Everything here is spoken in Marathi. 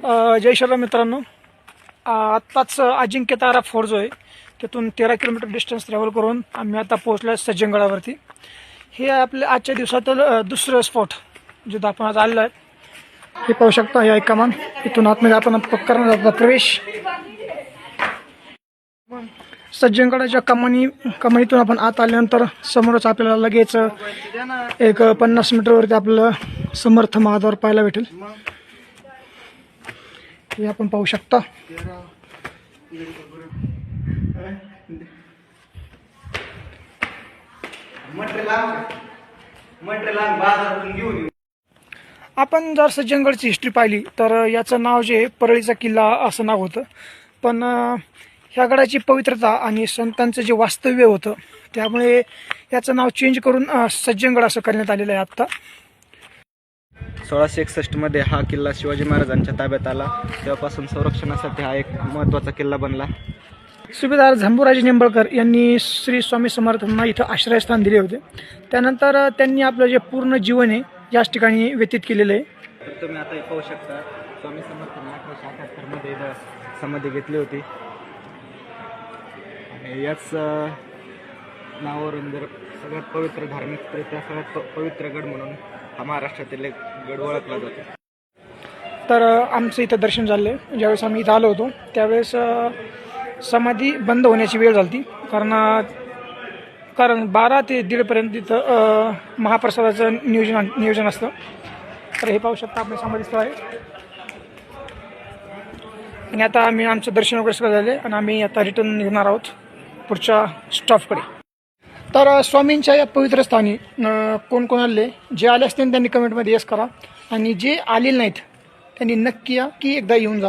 अ, जय श्रीराम मित्रांनो. आत्ताच अजिंक्य तारा फोर जो आहे तिथून तेरा किलोमीटर डिस्टन्स ट्रॅव्हल करून आम्ही आता पोहोचलो सज्जनगडावरती. हे आपल्या आजच्या दिवसातलं दुसरं स्पॉट जिथं आपण आज आलेलं आहे. हे पाहू शकता हे एक कमान इथून आतमध्ये आपण करणार आहोत प्रवेश. सज्जनगडाच्या कमानी कमानीतून आपण आत आल्यानंतर समोरच आपल्याला लगेच एक पन्नास मीटरवरती आपलं समर्थ महाद्वार पाहायला भेटेल. हे आपण पाहू शकता. आपण जर सज्जनगडची हिस्ट्री पाहिली तर याचं नाव जे परळीचा किल्ला असं नाव होतं. पण ह्या गडाची पवित्रता आणि संतांचं जे वास्तव्य होतं त्यामुळे याचं नाव चेंज करून सज्जनगड असं करण्यात आलेलं आहे आत्ता. सोळाशे एकसष्टमध्ये हा किल्ला शिवाजी महाराजांच्या ताब्यात आला. तेव्हापासून संरक्षणासाठी हा एक महत्त्वाचा किल्ला बनला. सुभेदार झंबूराजे निंबाळकर यांनी श्री स्वामी समर्थांना इथं आश्रयस्थान दिले होते. त्यानंतर त्यांनी आपलं जे पूर्ण जीवन आहे याच ठिकाणी व्यतीत केलेलं आहे. तुम्ही आता हे पाहू शकता. स्वामी समर्थांनी अठराशे अठ्याहत्तरमध्ये समाधी घेतली होती. याच नावावरून जर सगळ्यात पवित्र धार्मिकरित्या सगळ्यात पवित्र गड म्हणून हा महाराष्ट्रातील एक गड ओळखला जातो. तर आमचं इथं दर्शन झालं आहे ज्यावेळेस आम्ही इथं आलो होतो त्यावेळेस समाधी बंद होण्याची वेळ झाली होती कारण कारण बारा ते दीडपर्यंत तिथं महाप्रसादाचं नियोजन नियोजन असतं. तर हे पाहू शकता आपलं समाधीस्थळ आहे. आणि आता आम्ही आमचं दर्शन वगैरे सगळं झाले आणि आम्ही आता रिटर्न निघणार आहोत पुढच्या स्टॉफकडे तर स्वामींच्या या पवित्र स्थानी कोण कोण आले जे आले असतील त्यांनी कमेंटमध्ये येस करा. आणि जे आलेले नाहीत त्यांनी नक्की या की एकदा येऊन जा.